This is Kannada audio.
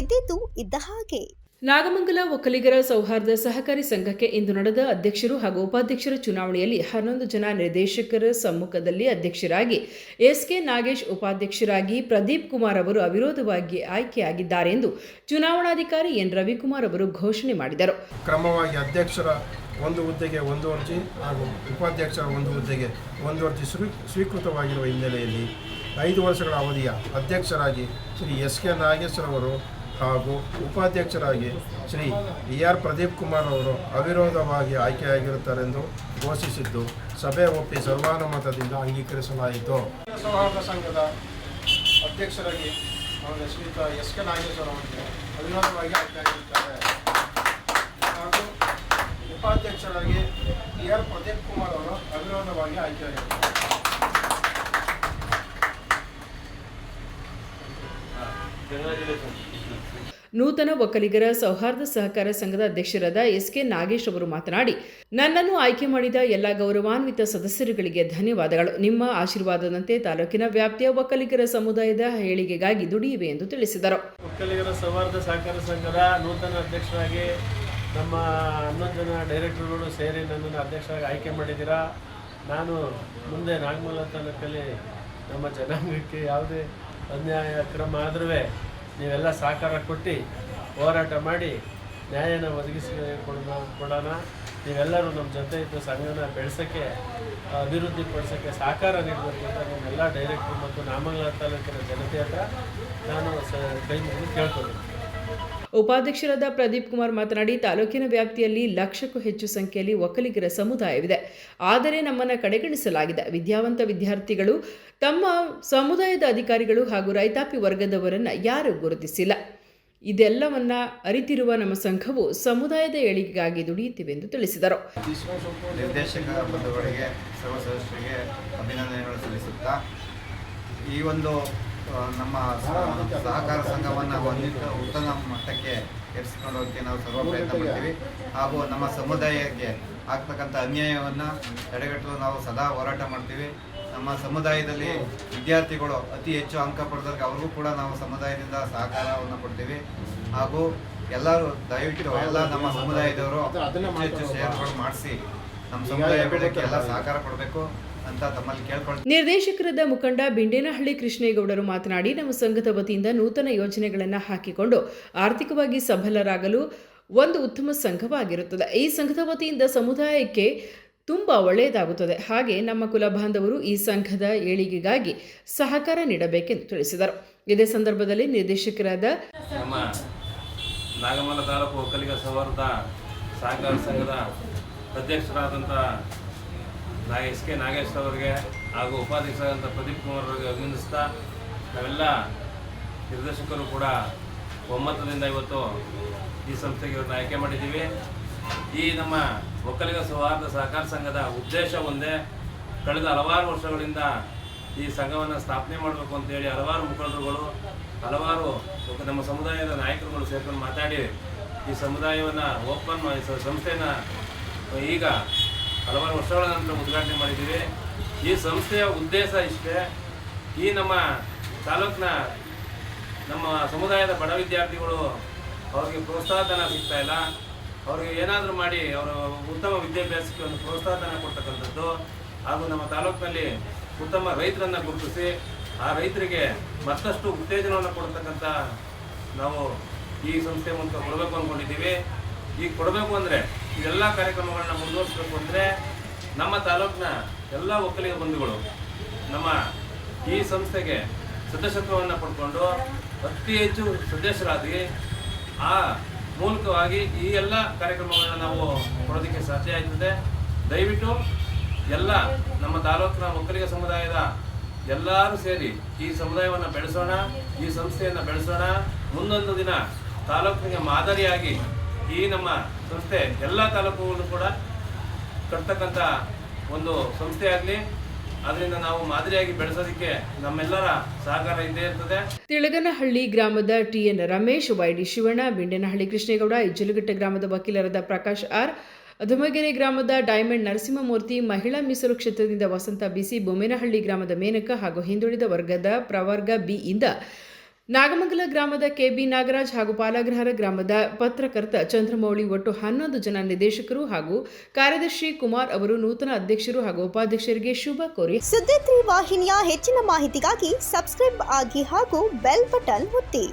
ಇದ್ದಿದ್ದು ಇದ್ದ ಹಾಗೆ. ನಾಗಮಂಗಲ ಒಕ್ಕಲಿಗರ ಸೌಹಾರ್ದ ಸಹಕಾರಿ ಸಂಘಕ್ಕೆ ಇಂದು ನಡೆದ ಅಧ್ಯಕ್ಷರು ಹಾಗೂ ಉಪಾಧ್ಯಕ್ಷರ ಚುನಾವಣೆಯಲ್ಲಿ ಹನ್ನೊಂದು ಜನ ನಿರ್ದೇಶಕರ ಸಮ್ಮುಖದಲ್ಲಿ ಅಧ್ಯಕ್ಷರಾಗಿ ಎಸ್ಕೆ ನಾಗೇಶ್ ಉಪಾಧ್ಯಕ್ಷರಾಗಿ ಪ್ರದೀಪ್ ಕುಮಾರ್ ಅವರು ಅವಿರೋಧವಾಗಿ ಆಯ್ಕೆಯಾಗಿದ್ದಾರೆ ಎಂದು ಚುನಾವಣಾಧಿಕಾರಿ ಎನ್. ರವಿಕುಮಾರ್ ಅವರು ಘೋಷಣೆ ಮಾಡಿದರು. ಕ್ರಮವಾಗಿ ಅಧ್ಯಕ್ಷರ ಒಂದು ಹುದ್ದೆಗೆ ಒಂದು ಅರ್ಜಿ ಹಾಗೂ ಉಪಾಧ್ಯಕ್ಷರ ಒಂದು ಹುದ್ದೆಗೆ ಒಂದು ಅರ್ಜಿ ಸ್ವೀ ಸ್ವೀಕೃತವಾಗಿರುವ ಹಿನ್ನೆಲೆಯಲ್ಲಿ ಐದು ವರ್ಷಗಳ ಅವಧಿಯ ಅಧ್ಯಕ್ಷರಾಗಿ ಶ್ರೀ ಎಸ್ ಕೆ ನಾಗೇಶ್ವರವರು ಹಾಗೂ ಉಪಾಧ್ಯಕ್ಷರಾಗಿ ಶ್ರೀ ಇ ಆರ್ ಪ್ರದೀಪ್ ಕುಮಾರ್ ಅವರು ಅವಿರೋಧವಾಗಿ ಆಯ್ಕೆಯಾಗಿರುತ್ತಾರೆಂದು ಘೋಷಿಸಿದ್ದು ಸಭೆ ಒಪ್ಪಿ ಸರ್ವಾನುಮತದಿಂದ ಅಂಗೀಕರಿಸಲಾಯಿತು. ಸೌಹಾರ್ದ ಸಂಘದ ಅಧ್ಯಕ್ಷರಾಗಿ ಅವರ ಶ್ರೀಯುತ ಎಸ್ ಕೆ ನಾಗೇಶ್ವರ ಅವರಿಗೆ ಅವಿರೋಧವಾಗಿ ಆಯ್ಕೆಯಾಗಿರುತ್ತಾರೆ. ಹಾಗೂ ಉಪಾಧ್ಯಕ್ಷರಾಗಿ ಇ ಆರ್ ಪ್ರದೀಪ್ ಕುಮಾರ್ ಅವರು ಅವಿರೋಧವಾಗಿ ಆಯ್ಕೆಯಾಗಿದ್ದಾರೆ. ನೂತನ ಒಕ್ಕಲಿಗರ ಸೌಹಾರ್ದ ಸಹಕಾರ ಸಂಘದ ಅಧ್ಯಕ್ಷರಾದ ಎಸ್ ಕೆ ನಾಗೇಶ್ ಅವರು ಮಾತನಾಡಿ, ನನ್ನನ್ನು ಆಯ್ಕೆ ಮಾಡಿದ ಎಲ್ಲ ಗೌರವಾನ್ವಿತ ಸದಸ್ಯರುಗಳಿಗೆ ಧನ್ಯವಾದಗಳು. ನಿಮ್ಮ ಆಶೀರ್ವಾದದಂತೆ ತಾಲೂಕಿನ ವ್ಯಾಪ್ತಿಯ ಒಕ್ಕಲಿಗರ ಸಮುದಾಯದ ಹೇಳಿಕೆಗಾಗಿ ದುಡಿಯಿವೆ ಎಂದು ತಿಳಿಸಿದರು. ಒಕ್ಕಲಿಗರ ಸೌಹಾರ್ದ ಸಹಕಾರ ಸಂಘದ ನೂತನ ಅಧ್ಯಕ್ಷರಾಗಿ ನಮ್ಮ ಹನ್ನೊಂದು ಜನ ಡೈರೆಕ್ಟರ್ಗಳು ಸೇರಿ ನನ್ನನ್ನು ಅಧ್ಯಕ್ಷರಾಗಿ ಆಯ್ಕೆ ಮಾಡಿದ್ದೀರಾ? ನಾನು ಮುಂದೆ ನಾಗಮಲ್ಲ ತಾಲೂಕಲ್ಲಿ ನಮ್ಮ ಜನಾಂಗಕ್ಕೆ ಯಾವುದೇ ಅನ್ಯಾಯ ಕ್ರಮ ಆದ್ರೂ ನೀವೆಲ್ಲ ಸಹಕಾರ ಕೊಟ್ಟು ಹೋರಾಟ ಮಾಡಿ ನ್ಯಾಯನ ಒದಗಿಸಿ ಕೊಡೋಣ ನೀವೆಲ್ಲರೂ ನಮ್ಮ ಜೊತೆ ಇದ್ದು ಸಂಘನ ಬೆಳೆಸೋಕ್ಕೆ, ಅಭಿವೃದ್ಧಿ ಪಡಿಸೋಕ್ಕೆ ಸಹಕಾರ ನೀಡಬೇಕು ಅಂತ ನಿಮ್ಮೆಲ್ಲ ಡೈರೆಕ್ಟ್ರು ಮತ್ತು ನಾಮಂಗಲ ತಾಲೂಕಿನ ಜನತೆ ಹತ್ರ ನಾನು ಸ ಕೈ ಮುಗಿದು ಉಪಾಧ್ಯಕ್ಷರಾದ ಪ್ರದೀಪ್ ಕುಮಾರ್ ಮಾತನಾಡಿ, ತಾಲೂಕಿನ ವ್ಯಾಪ್ತಿಯಲ್ಲಿ ಲಕ್ಷಕ್ಕೂ ಹೆಚ್ಚು ಸಂಖ್ಯೆಯಲ್ಲಿ ಒಕ್ಕಲಿಗರ ಸಮುದಾಯವಿದೆ. ಆದರೆ ನಮ್ಮನ್ನು ಕಡೆಗಣಿಸಲಾಗಿದೆ. ವಿದ್ಯಾವಂತ ವಿದ್ಯಾರ್ಥಿಗಳು, ತಮ್ಮ ಸಮುದಾಯದ ಅಧಿಕಾರಿಗಳು ಹಾಗೂ ರೈತಾಪಿ ವರ್ಗದವರನ್ನು ಯಾರೂ ಗುರುತಿಸಿಲ್ಲ. ಇದೆಲ್ಲವನ್ನ ಅರಿತಿರುವ ನಮ್ಮ ಸಂಘವು ಸಮುದಾಯದ ಏಳಿಗೆಗಾಗಿ ದುಡಿಯುತ್ತಿವೆ ಎಂದು ತಿಳಿಸಿದರು. ನಿರ್ದೇಶಕ ಬಂಧುಗಳಿಗೆ ಸರ್ವ ಸದಸ್ಯರಿಗೆ ಅಭಿನಂದನೆಗಳು ಸಲ್ಲಿಸುತ್ತಾ, ಈ ಒಂದು ನಮ್ಮ ಸಹಕಾರ ಸಂಘವನ್ನು ಒಂದಿಟ್ಟು ಉತ್ತಮ ಮಟ್ಟಕ್ಕೆ ಏರಿಸಿಕೊಳ್ಳೋಕೆ ಹೋಗಕ್ಕೆ ನಾವು ಸರ್ವ ಪ್ರಯತ್ನ ಪಡ್ತೀವಿ. ಹಾಗೂ ನಮ್ಮ ಸಮುದಾಯಕ್ಕೆ ಆಗ್ತಕ್ಕಂಥ ಅನ್ಯಾಯವನ್ನು ತಡೆಗಟ್ಟಲು ನಾವು ಸದಾ ಹೋರಾಟ ಮಾಡ್ತೀವಿ. ನಮ್ಮ ಸಮುದಾಯದಲ್ಲಿ ವಿದ್ಯಾರ್ಥಿಗಳು ಅತಿ ಹೆಚ್ಚು ಅಂಕ ಪಡೆದವ್ರಿಗೆ ಅವ್ರಿಗೂ ಕೂಡ ನಾವು ಸಮುದಾಯದಿಂದ ಸಹಕಾರವನ್ನು ಕೊಡ್ತೀವಿ. ಹಾಗೂ ಎಲ್ಲರೂ ದಯವಿಟ್ಟು ಎಲ್ಲ ನಮ್ಮ ಸಮುದಾಯದವರು ಹೆಚ್ಚು ಹೆಚ್ಚು ಶೇರ್ಗಳು ಮಾಡಿಸಿ ನಮ್ಮ ಸಮುದಾಯ ಬೆಳಕ್ಕೆ ಎಲ್ಲ ಸಹಕಾರ ಕೊಡಬೇಕು. ನಿರ್ದೇಶಕರಾದ ಮುಖಂಡ ಬಿಂಡೇನಹಳ್ಳಿ ಕೃಷ್ಣೇಗೌಡರು ಮಾತನಾಡಿ ನಮ್ಮ ಸಂಘದ ವತಿಯಿಂದ ನೂತನ ಯೋಜನೆಗಳನ್ನು ಹಾಕಿಕೊಂಡು ಆರ್ಥಿಕವಾಗಿ ಸಬಲರಾಗಲು ಒಂದು ಉತ್ತಮ ಸಂಘವಾಗಿರುತ್ತದೆ. ಈ ಸಂಘದ ವತಿಯಿಂದ ಸಮುದಾಯಕ್ಕೆ ತುಂಬ ಒಳ್ಳೆಯದಾಗುತ್ತದೆ. ಹಾಗೆ ನಮ್ಮ ಕುಲ ಬಾಂಧವರು ಈ ಸಂಘದ ಏಳಿಗೆಗಾಗಿ ಸಹಕಾರ ನೀಡಬೇಕೆಂದು ತಿಳಿಸಿದರು. ಇದೇ ಸಂದರ್ಭದಲ್ಲಿ ನಿರ್ದೇಶಕರಾದ ನಮ್ಮ ನಾಗಮಲ್ಲ ತಾಲೂಕು ಒಕ್ಕಲಿಗ ಸೌಹಾರ್ದ ಸಹಕಾರ ಸಂಘದ ಅಧ್ಯಕ್ಷರಾದಂಥ ನಾ ಎಸ್ ಕೆ ನಾಗೇಶ್ ಅವರಿಗೆ ಹಾಗೂ ಉಪಾಧ್ಯಕ್ಷರಾದಂಥ ಪ್ರದೀಪ್ ಕುಮಾರ್ ಅವರಿಗೆ ಅಭಿನಂದಿಸ್ತಾ ನಾವೆಲ್ಲ ನಿರ್ದೇಶಕರು ಕೂಡ ಒಮ್ಮತದಿಂದ ಇವತ್ತು ಈ ಸಂಸ್ಥೆಗೆ ಇವತ್ತು ಆಯ್ಕೆ ಮಾಡಿದ್ದೀವಿ. ಈ ನಮ್ಮ ಒಕ್ಕಲಿಗ ಸೌಹಾರ್ದ ಸಹಕಾರ ಸಂಘದ ಉದ್ದೇಶ ಒಂದೇ, ಕಳೆದ ಹಲವಾರು ವರ್ಷಗಳಿಂದ ಈ ಸಂಘವನ್ನು ಸ್ಥಾಪನೆ ಮಾಡಬೇಕು ಅಂತೇಳಿ ಹಲವಾರು ಮುಖಂಡರುಗಳು, ಹಲವಾರು ನಮ್ಮ ಸಮುದಾಯದ ನಾಯಕರುಗಳು ಸೇರ್ಕೊಂಡು ಮಾತಾಡಿ ಈ ಸಮುದಾಯವನ್ನು ಓಪನ್ ಸಂಸ್ಥೆನ ಈಗ ಹಲವಾರು ವರ್ಷಗಳ ನಂತರ ಉದ್ಘಾಟನೆ ಮಾಡಿದ್ದೀವಿ. ಈ ಸಂಸ್ಥೆಯ ಉದ್ದೇಶ ಇಷ್ಟೇ. ಈ ನಮ್ಮ ತಾಲೂಕಿನ ನಮ್ಮ ಸಮುದಾಯದ ಬಡ ವಿದ್ಯಾರ್ಥಿಗಳು ಅವ್ರಿಗೆ ಪ್ರೋತ್ಸಾಹಧನ ಸಿಗ್ತಾ ಇಲ್ಲ. ಅವ್ರಿಗೆ ಏನಾದರೂ ಮಾಡಿ ಅವರು ಉತ್ತಮ ವಿದ್ಯಾಭ್ಯಾಸಕ್ಕೆ ಒಂದು ಪ್ರೋತ್ಸಾಹಧನ ಕೊಡ್ತಕ್ಕಂಥದ್ದು. ಹಾಗೂ ನಮ್ಮ ತಾಲೂಕಿನಲ್ಲಿ ಉತ್ತಮ ರೈತರನ್ನು ಗುರುತಿಸಿ ಆ ರೈತರಿಗೆ ಮತ್ತಷ್ಟು ಉತ್ತೇಜನವನ್ನು ಕೊಡ್ತಕ್ಕಂಥ ನಾವು ಈ ಸಂಸ್ಥೆ ಮೂಲಕ ಕೊಡಬೇಕು ಅಂದ್ಕೊಂಡಿದ್ದೀವಿ ಈಗ ಕೊಡಬೇಕು ಅಂದರೆ ಇದೆಲ್ಲ ಕಾರ್ಯಕ್ರಮಗಳನ್ನ ಮುಂದುವರಿಸಬೇಕು ಅಂದರೆ ನಮ್ಮ ತಾಲೂಕಿನ ಎಲ್ಲ ಒಕ್ಕಲಿಗ ಬಂಧುಗಳು, ನಮ್ಮ ಈ ಸಂಸ್ಥೆಗೆ ಸದಸ್ಯತ್ವವನ್ನು ಪಡ್ಕೊಂಡು ಅತಿ ಹೆಚ್ಚು ಸದಸ್ಯರಾಗಿ ಆ ಮೂಲಕವಾಗಿ ಈ ಎಲ್ಲ ಕಾರ್ಯಕ್ರಮಗಳನ್ನ ನಾವು ಕೊಡೋದಕ್ಕೆ ಸಾಧ್ಯ ಆಯ್ತದೆ. ದಯವಿಟ್ಟು ಎಲ್ಲ ನಮ್ಮ ತಾಲೂಕಿನ ಒಕ್ಕಲಿಗ ಸಮುದಾಯದ ಎಲ್ಲರೂ ಸೇರಿ ಈ ಸಮುದಾಯವನ್ನು ಬೆಳೆಸೋಣ, ಈ ಸಂಸ್ಥೆಯನ್ನು ಬೆಳೆಸೋಣ. ಮುಂದೊಂದು ದಿನ ತಾಲೂಕಿಗೆ ಮಾದರಿಯಾಗಿ ಈ ನಮ್ಮ ಸಂಸ್ಥೆ ಎಲ್ಲ ತಾಲೂಕುಗಳು ಕೂಡ ಕಟ್ತಕ್ಕಂಥ ಒಂದು ಸಂಸ್ಥೆ ಆಗಲಿ. ಅದರಿಂದ ನಾವು ಮಾದರಿಯಾಗಿ ಬೆಳೆಸೋದಕ್ಕೆ ನಮ್ಮೆಲ್ಲರ ಸಹಕಾರ ಇದ್ದೇ ಇರ್ತದೆ. ತಿಳಗನಹಳ್ಳಿ ಗ್ರಾಮದ T N Ramesh, Y D Shivanna, Bindenahalli Krishnegowda Ijjalaghatta ಗ್ರಾಮದ ವಕೀಲರಾದ ಪ್ರಕಾಶ್ ಆರ್ ಅಧಮಗೆರೆ ಗ್ರಾಮದ ಡೈಮಂಡ್ ನರಸಿಂಹಮೂರ್ತಿ, ಮಹಿಳಾ ಮೀಸಲು ಕ್ಷೇತ್ರದಿಂದ ವಸಂತ ಬಿಸಿ ಬೊಮ್ಮೇನಹಳ್ಳಿ ಗ್ರಾಮದ ಮೇನಕ ಹಾಗೂ ಹಿಂದುಳಿದ ವರ್ಗದ ಪ್ರವರ್ಗ ಬಿ ಇಂದ ನಾಗಮಂಗಲ ಗ್ರಾಮದ ಕೆಬಿ ನಾಗರಾಜ್ ಹಾಗೂ ಪಾಲಾಗ್ರಹಾರ ಗ್ರಾಮದ ಪತ್ರಕರ್ತ ಚಂದ್ರಮೌಳಿ ಒಟ್ಟು ಹನ್ನೊಂದು ಜನ ನಿರ್ದೇಶಕರು ಹಾಗೂ ಕಾರ್ಯದರ್ಶಿ ಕುಮಾರ್ ಅವರು ನೂತನ ಅಧ್ಯಕ್ಷರು ಹಾಗೂ ಉಪಾಧ್ಯಕ್ಷರಿಗೆ ಶುಭ ಕೋರಿ. ಸುದ್ದಿ ವಾಹಿನಿಯ ಹೆಚ್ಚಿನ ಮಾಹಿತಿಗಾಗಿ ಸಬ್ಸ್ಕ್ರೈಬ್ ಆಗಿ ಹಾಗೂ ಬೆಲ್ ಬಟನ್ ಒತ್ತಿ.